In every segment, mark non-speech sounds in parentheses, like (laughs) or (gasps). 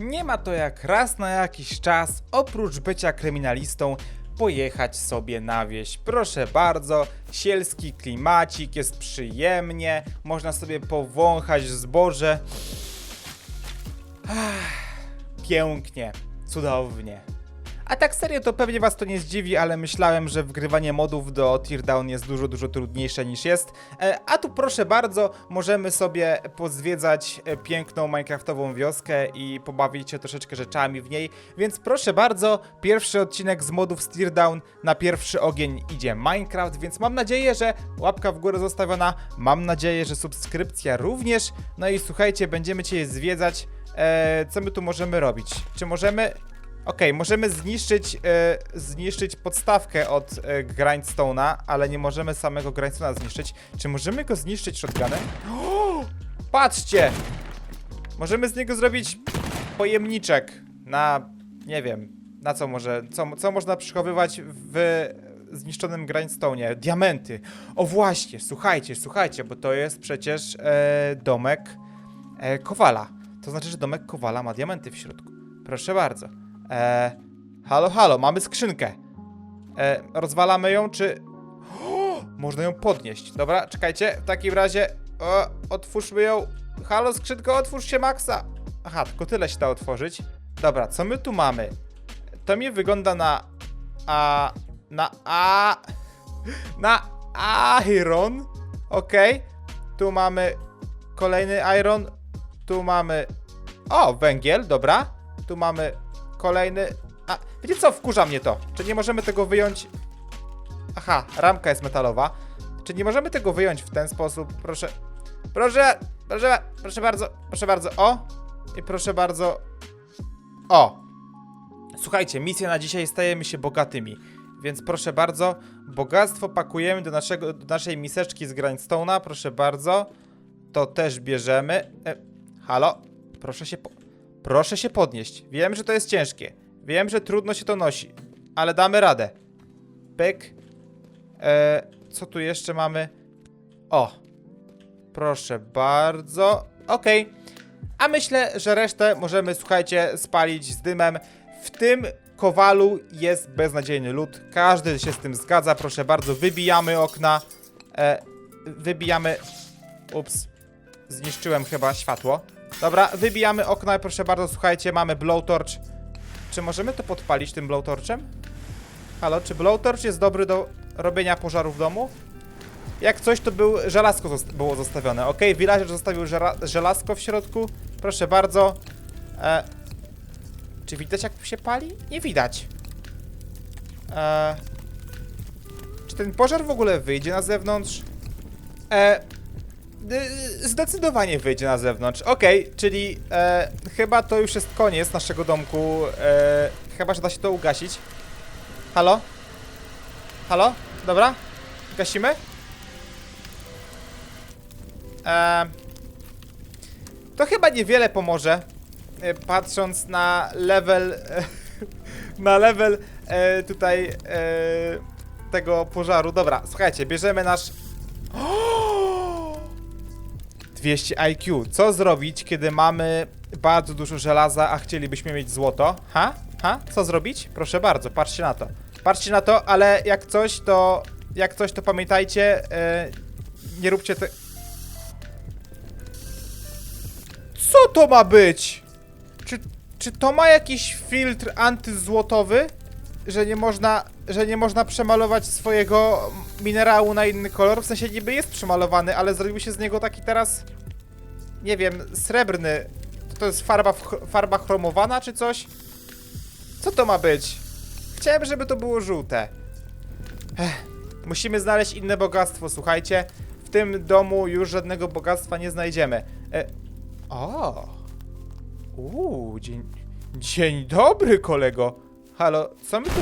Nie ma to jak raz na jakiś czas, oprócz bycia kryminalistą, pojechać sobie na wieś. Proszę bardzo, sielski klimacik, jest przyjemnie, można sobie powąchać zboże. Pięknie, cudownie. A tak serio to pewnie was to nie zdziwi, ale myślałem, że wgrywanie modów do Teardown jest dużo, dużo trudniejsze niż jest. E, a tu proszę bardzo, możemy sobie pozwiedzać e, piękną minecraftową wioskę i pobawić się troszeczkę rzeczami w niej. Więc proszę bardzo, pierwszy odcinek z modów z Teardown na pierwszy ogień idzie Minecraft, więc mam nadzieję, że łapka w górę zostawiona, mam nadzieję, że subskrypcja również. No i słuchajcie, będziemy cię zwiedzać. E, co my tu możemy robić? Czy możemy Okej, możemy zniszczyć, e, zniszczyć podstawkę od e, grindstone'a, ale nie możemy samego grindstone'a zniszczyć. Czy możemy go zniszczyć shotgunem? (gasps) Patrzcie! Możemy z niego zrobić pojemniczek na, nie wiem, na co może, co, co można przechowywać w zniszczonym grindstone'ie? Diamenty. O właśnie, słuchajcie, słuchajcie, bo to jest przecież e, domek e, Kowala. To znaczy, że domek Kowala ma diamenty w środku. Proszę bardzo. E, halo, halo, mamy skrzynkę. E, rozwalamy ją, czy... O, (gasps) można ją podnieść. Dobra, czekajcie, w takim razie... O, otwórzmy ją. Halo, skrzynko, otwórz się, Maxa. Aha, tylko tyle się da otworzyć. Dobra, co my tu mamy? To mi wygląda na... A... Na A... (laughs) Na Iron. Okej. Tu mamy kolejny Iron. Tu mamy... O, węgiel, dobra. Tu mamy kolejny... A, wiecie co, wkurza mnie to. Czy nie możemy tego wyjąć... Aha, ramka jest metalowa. Czy nie możemy tego wyjąć w ten sposób? Proszę... Proszę... Proszę... Proszę bardzo... Proszę bardzo... O! I proszę bardzo... O! Słuchajcie, misja na dzisiaj stajemy się bogatymi. Więc proszę bardzo, bogactwo pakujemy do, naszego, do naszej miseczki z grindstone'a, proszę bardzo. To też bierzemy. E, halo? Proszę się po... Proszę się podnieść. Wiem, że to jest ciężkie. Wiem, że trudno się to nosi. Ale damy radę. Pyk. E, co tu jeszcze mamy? O. Proszę bardzo. Okej. A myślę, że resztę możemy, słuchajcie, spalić z dymem. W tym kowalu jest beznadziejny lód. Każdy się z tym zgadza. Proszę bardzo, wybijamy okna. E, wybijamy... Ups. Zniszczyłem chyba światło. Dobra, wybijamy okna, proszę bardzo, słuchajcie, mamy blowtorch. Czy możemy to podpalić tym blowtorchem? Halo, czy blowtorch jest dobry do robienia pożaru w domu? Jak coś, to był żelazko zost było zostawione. Ok, villager zostawił żelazko w środku. Proszę bardzo. E, czy widać jak się pali? Nie widać. E, czy ten pożar w ogóle wyjdzie na zewnątrz? E, zdecydowanie wyjdzie na zewnątrz. Okej, czyli e, chyba to już jest koniec naszego domku. E, chyba, że da się to ugasić. Halo? Halo? Dobra? Gasimy? E, to chyba niewiele pomoże, e, patrząc na level, e, (laughs) na level e, tutaj e, tego pożaru. Dobra, słuchajcie, bierzemy nasz (gasps) 200 IQ. Co zrobić, kiedy mamy bardzo dużo żelaza, a chcielibyśmy mieć złoto? Ha? Ha? Co zrobić? Proszę bardzo, patrzcie na to. Patrzcie na to, ale jak coś, to... Jak coś, to pamiętajcie, e, nie róbcie te... Co to ma być? Czy, czy to ma jakiś filtr antyzłotowy? Że nie można, że nie można przemalować swojego minerału na inny kolor? W sensie niby jest przemalowany, ale zrobił się z niego taki teraz nie wiem, srebrny. To jest farba, farba chromowana czy coś? Co to ma być? Chciałem, żeby to było żółte. Ech, musimy znaleźć inne bogactwo, słuchajcie. W tym domu już żadnego bogactwa nie znajdziemy. E, o! Uuu, dzień, dzień dobry, kolego. Halo, co my tu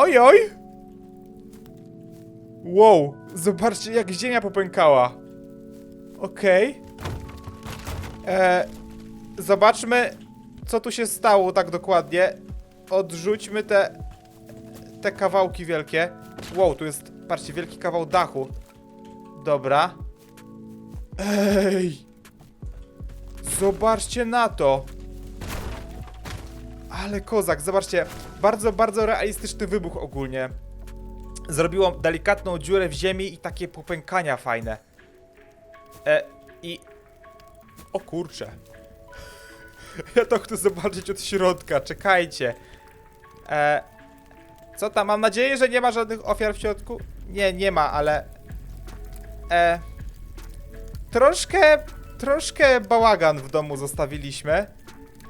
Oj, oj! Wow, zobaczcie jak ziemia popękała. Okej. E, Zobaczmy, co tu się stało tak dokładnie. Odrzućmy te, te kawałki wielkie. Wow, tu jest patrzcie, wielki kawał dachu. Dobra. Ej! Zobaczcie na to! Ale kozak, zobaczcie, bardzo, bardzo realistyczny wybuch ogólnie. Zrobiło delikatną dziurę w ziemi i takie popękania fajne. E, i... O kurcze. (laughs) Ja to chcę zobaczyć od środka, czekajcie. E, co tam, mam nadzieję, że nie ma żadnych ofiar w środku? Nie, nie ma, ale... E, troszkę, troszkę bałagan w domu zostawiliśmy.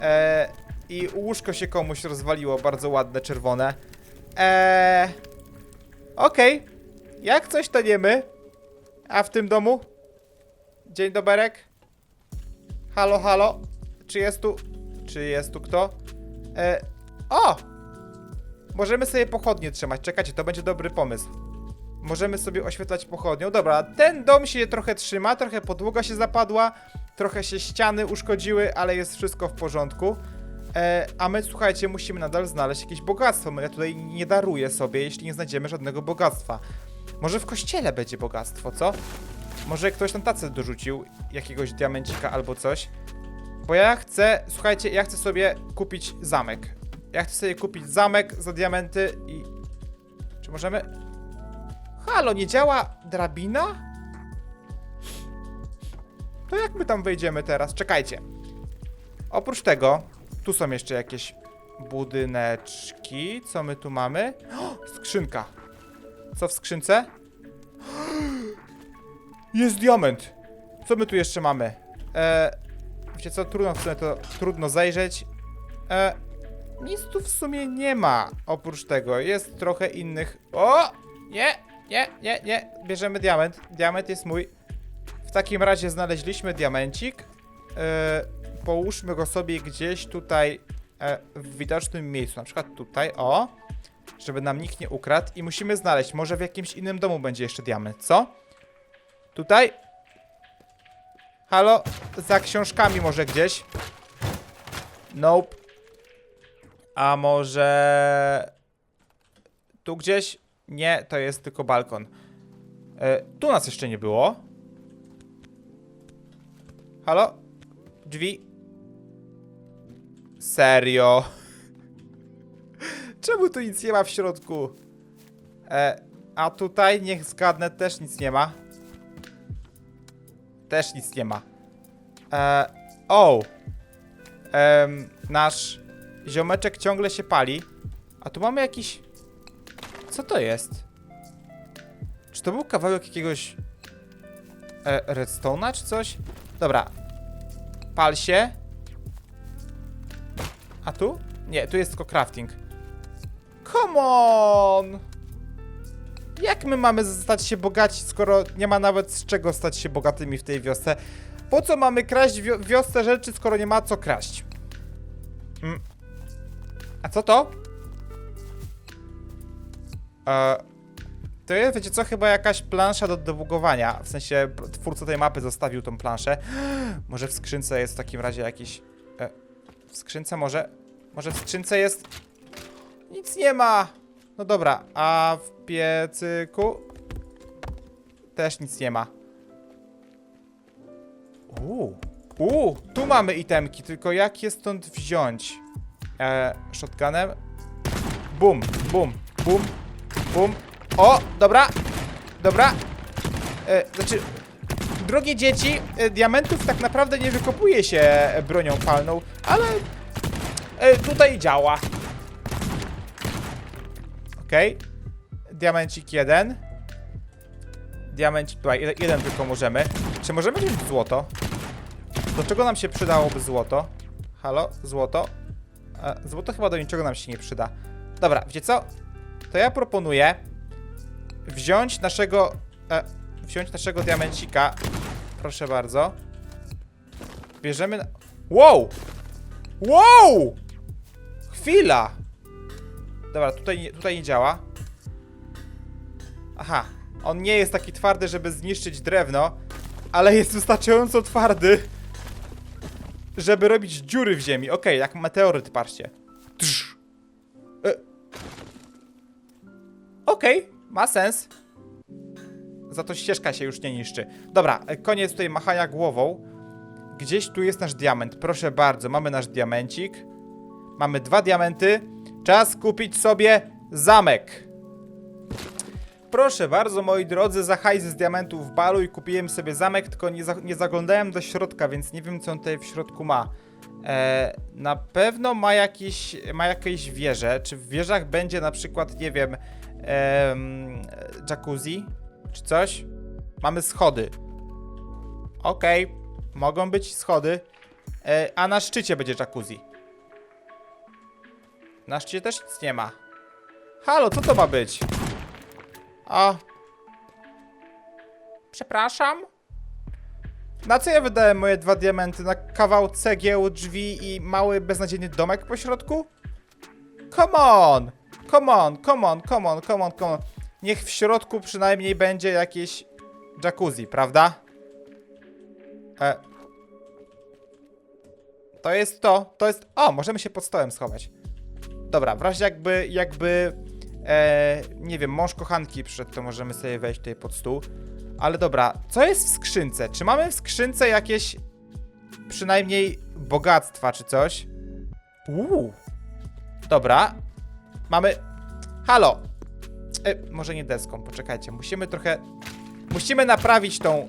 E, I łóżko się komuś rozwaliło, bardzo ładne, czerwone. Eee... Okej. Jak coś to nie my. A w tym domu? Dzień doberek. Halo, halo. Czy jest tu... Czy jest tu kto? E... O! Możemy sobie pochodnie trzymać. Czekajcie, to będzie dobry pomysł. Możemy sobie oświetlać pochodnią. Dobra, ten dom się trochę trzyma, trochę podłoga się zapadła, trochę się ściany uszkodziły, ale jest wszystko w porządku. E, a my, słuchajcie, musimy nadal znaleźć jakieś bogactwo. No ja tutaj nie daruję sobie, jeśli nie znajdziemy żadnego bogactwa. Może w kościele będzie bogactwo, co? Może ktoś tam tacę dorzucił, jakiegoś diamencika albo coś. Bo ja chcę, słuchajcie, ja chcę sobie kupić zamek. Ja chcę sobie kupić zamek za diamenty i... Czy możemy... Halo, nie działa drabina? To jak my tam wejdziemy teraz? Czekajcie. Oprócz tego, tu są jeszcze jakieś budyneczki. Co my tu mamy? Skrzynka. Co w skrzynce? Jest diament. Co my tu jeszcze mamy? E, wiecie co, trudno w sumie to trudno zajrzeć. E, nic tu w sumie nie ma. Oprócz tego jest trochę innych. O! Nie, nie, nie, nie. Bierzemy diament. Diament jest mój. W takim razie znaleźliśmy diamencik. E, połóżmy go sobie gdzieś tutaj e, w widocznym miejscu. Na przykład tutaj, o. Żeby nam nikt nie ukradł. I musimy znaleźć. Może w jakimś innym domu będzie jeszcze diament, co? Tutaj? Halo? Za książkami może gdzieś? Nope. A może... Tu gdzieś? Nie, to jest tylko balkon. E, tu nas jeszcze nie było. Halo? Drzwi? Serio? (laughs) Czemu tu nic nie ma w środku? E, a tutaj, niech zgadnę, też nic nie ma. Też nic nie ma. E, o! Em, nasz ziomeczek ciągle się pali. A tu mamy jakiś... Co to jest? Czy to był kawałek jakiegoś... E, redstone'a czy coś? Dobra. Pal się. A tu? Nie, tu jest tylko crafting. Come on! Jak my mamy stać się bogaci, skoro nie ma nawet z czego stać się bogatymi w tej wiosce? Po co mamy kraść w wio- wiosce rzeczy, skoro nie ma co kraść? Mm. A co to? E, to jest, wiecie co, chyba jakaś plansza do debugowania. W sensie twórca tej mapy zostawił tą planszę. (gasps) Może w skrzynce jest w takim razie jakiś... E, w skrzynce może... Może w skrzynce jest... Nic nie ma! No dobra, a w piecyku też nic nie ma. Uuu, uuu, tu mamy itemki, tylko jak je stąd wziąć? E, shotgunem. Bum, bum, bum, bum. O, dobra, dobra. E, znaczy, drogie dzieci, e, diamentów tak naprawdę nie wykopuje się bronią palną, ale e, tutaj działa. Okej. Diamencik jeden. Diamencik tutaj, jeden tylko możemy. Czy możemy wziąć złoto? Do czego nam się przydałoby złoto? Halo? Złoto? E, złoto chyba do niczego nam się nie przyda. Dobra, wiecie co? To ja proponuję wziąć naszego... E, wziąć naszego diamencika. Proszę bardzo. Bierzemy... na- Wow! Wow! Chwila! Dobra, tutaj, tutaj nie działa. Aha, on nie jest taki twardy, żeby zniszczyć drewno, ale jest wystarczająco twardy, żeby robić dziury w ziemi. Okej, jak meteoryt, patrzcie. Trz. E. Okej, ma sens. za to ścieżka się już nie niszczy. Dobra, e, koniec tutaj machania głową. Gdzieś tu jest nasz diament, proszę bardzo, mamy nasz diamencik. Mamy dwa diamenty. Czas kupić sobie zamek. Proszę bardzo, moi drodzy, za hajs z diamentów w balu i kupiłem sobie zamek, tylko nie, za, nie zaglądałem do środka, więc nie wiem, co on tutaj w środku ma. E, na pewno ma, jakiś, ma jakieś wieże. Czy w wieżach będzie na przykład, nie wiem, em, jacuzzi czy coś? Mamy schody. Okej, mogą być schody. E, a na szczycie będzie jacuzzi. Na szczycie też nic nie ma. Halo, co to ma być? O. Przepraszam? Na co ja wydałem moje dwa diamenty? Na kawał cegieł, drzwi i mały, beznadziejny domek po środku? Come on! Come on, come on, come on, come on, come on. Niech w środku przynajmniej będzie jakieś jacuzzi, prawda? E. To jest to, to jest... O, możemy się pod stołem schować. Dobra, w razie jakby, jakby, e, nie wiem, mąż kochanki przyszedł, to możemy sobie wejść tutaj pod stół. Ale dobra, co jest w skrzynce? Czy mamy w skrzynce jakieś przynajmniej bogactwa czy coś? Uuu. Dobra. Mamy... Halo. E, może nie deską, poczekajcie. Musimy trochę... Musimy naprawić tą...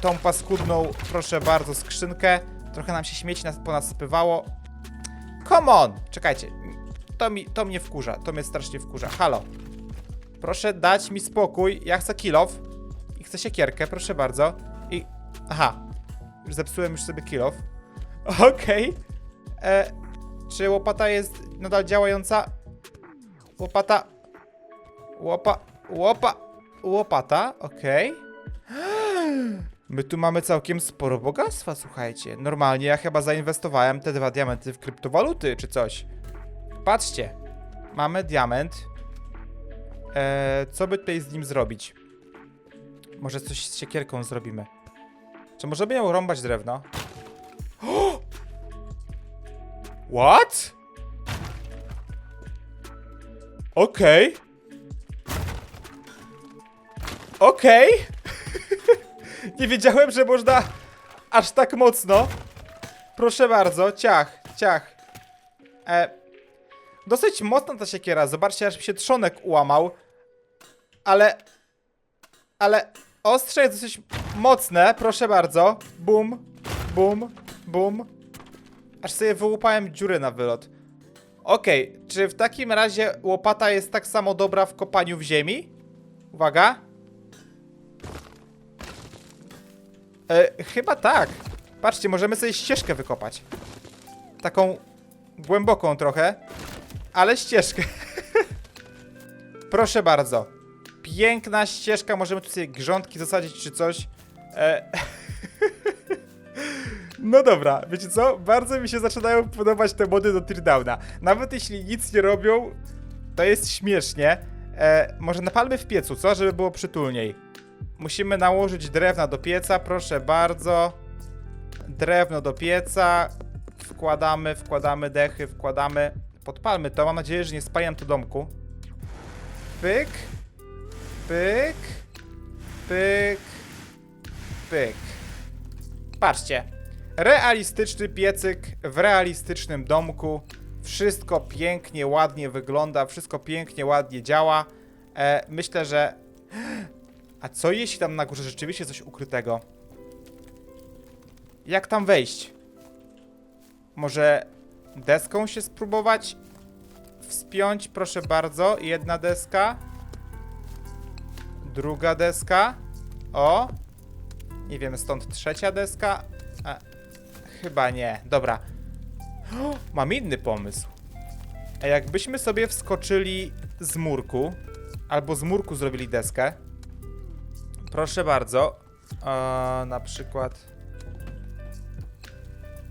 Tą paskudną, proszę bardzo, skrzynkę. Trochę nam się śmieci nas ponasypywało. Come on! Czekajcie. To, mi, to mnie wkurza. To mnie strasznie wkurza. Halo. Proszę dać mi spokój. Ja chcę kill off. I chcę siekierkę, proszę bardzo. I... Aha. Już zepsułem już sobie kill off. (laughs) Okej. E, Czy łopata jest nadal działająca? Łopata... Łopa... Łopa... Łopata, okej. (gasps) My tu mamy całkiem sporo bogactwa, słuchajcie. Normalnie ja chyba zainwestowałem te dwa diamenty w kryptowaluty czy coś. Patrzcie. Mamy diament. Eee, co by tutaj z nim zrobić? Może coś z siekierką zrobimy. Czy możemy ją rąbać drewno? (gasps) What? Okej. Okej. Nie wiedziałem, że można aż tak mocno. Proszę bardzo, ciach, ciach. E, dosyć mocna ta siekiera, zobaczcie, aż mi się trzonek ułamał. Ale, ale ostrze jest dosyć mocne, proszę bardzo. Bum, bum, bum. Aż sobie wyłupałem dziury na wylot. Okej, czy w takim razie łopata jest tak samo dobra w kopaniu w ziemi? Uwaga. E, chyba tak. Patrzcie, możemy sobie ścieżkę wykopać. Taką głęboką trochę, ale ścieżkę. (laughs) Proszę bardzo. Piękna ścieżka, możemy tu sobie grządki zasadzić czy coś. E... (laughs) No dobra, wiecie co? Bardzo mi się zaczynają podobać te mody do Teardowna. Nawet jeśli nic nie robią, to jest śmiesznie. E, może napalmy w piecu, co? Żeby było przytulniej. Musimy nałożyć drewna do pieca, proszę bardzo. Drewno do pieca. Wkładamy, wkładamy dechy, wkładamy. Podpalmy to. Mam nadzieję, że nie spaliam tu domku. Pyk. Pyk. Pyk. Pyk. Patrzcie. Realistyczny piecyk w realistycznym domku. Wszystko pięknie, ładnie wygląda, wszystko pięknie, ładnie działa. E, myślę, że a co jeśli tam na górze rzeczywiście coś ukrytego? Jak tam wejść? Może deską się spróbować wspiąć? Proszę bardzo. Jedna deska. Druga deska. O! Nie wiem, stąd trzecia deska. A, chyba nie. Dobra. O, mam inny pomysł. A jakbyśmy sobie wskoczyli z murku, albo z murku zrobili deskę, Proszę bardzo. Na przykład.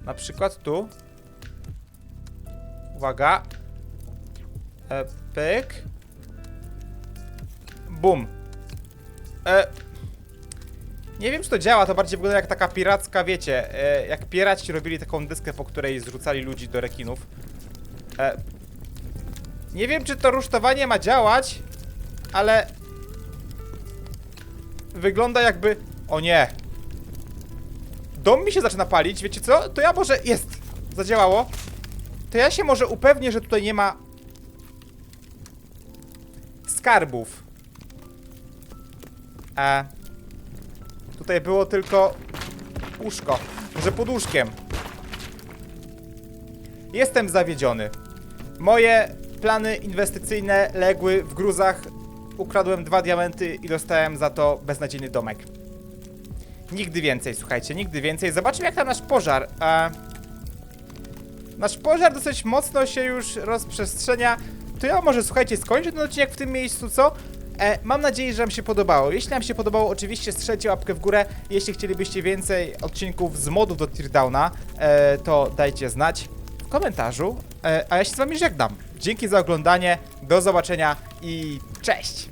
Na przykład tu. Uwaga. E, pyk. Bum. E, nie wiem, czy to działa, to bardziej wygląda jak taka piracka, wiecie, e, jak piraci robili taką dyskę, po której zrzucali ludzi do rekinów. E, nie wiem, czy to rusztowanie ma działać, ale wygląda jakby... O nie. Dom mi się zaczyna palić, wiecie co? To ja może... Jest! Zadziałało. To ja się może upewnię, że tutaj nie ma... Skarbów. E... Tutaj było tylko... Łóżko. Może pod łóżkiem. Jestem zawiedziony. Moje plany inwestycyjne legły w gruzach. Ukradłem dwa diamenty i dostałem za to beznadziejny domek. Nigdy więcej, słuchajcie, nigdy więcej. Zobaczmy jak tam nasz pożar. E, nasz pożar dosyć mocno się już rozprzestrzenia. To ja może, słuchajcie, skończę ten odcinek w tym miejscu, co? E, mam nadzieję, że Wam się podobało. Jeśli Wam się podobało, oczywiście strzelcie łapkę w górę. Jeśli chcielibyście więcej odcinków z modów do Teardowna, e, to dajcie znać w komentarzu. E, a ja się z Wami żegnam. Dzięki za oglądanie, do zobaczenia i cześć!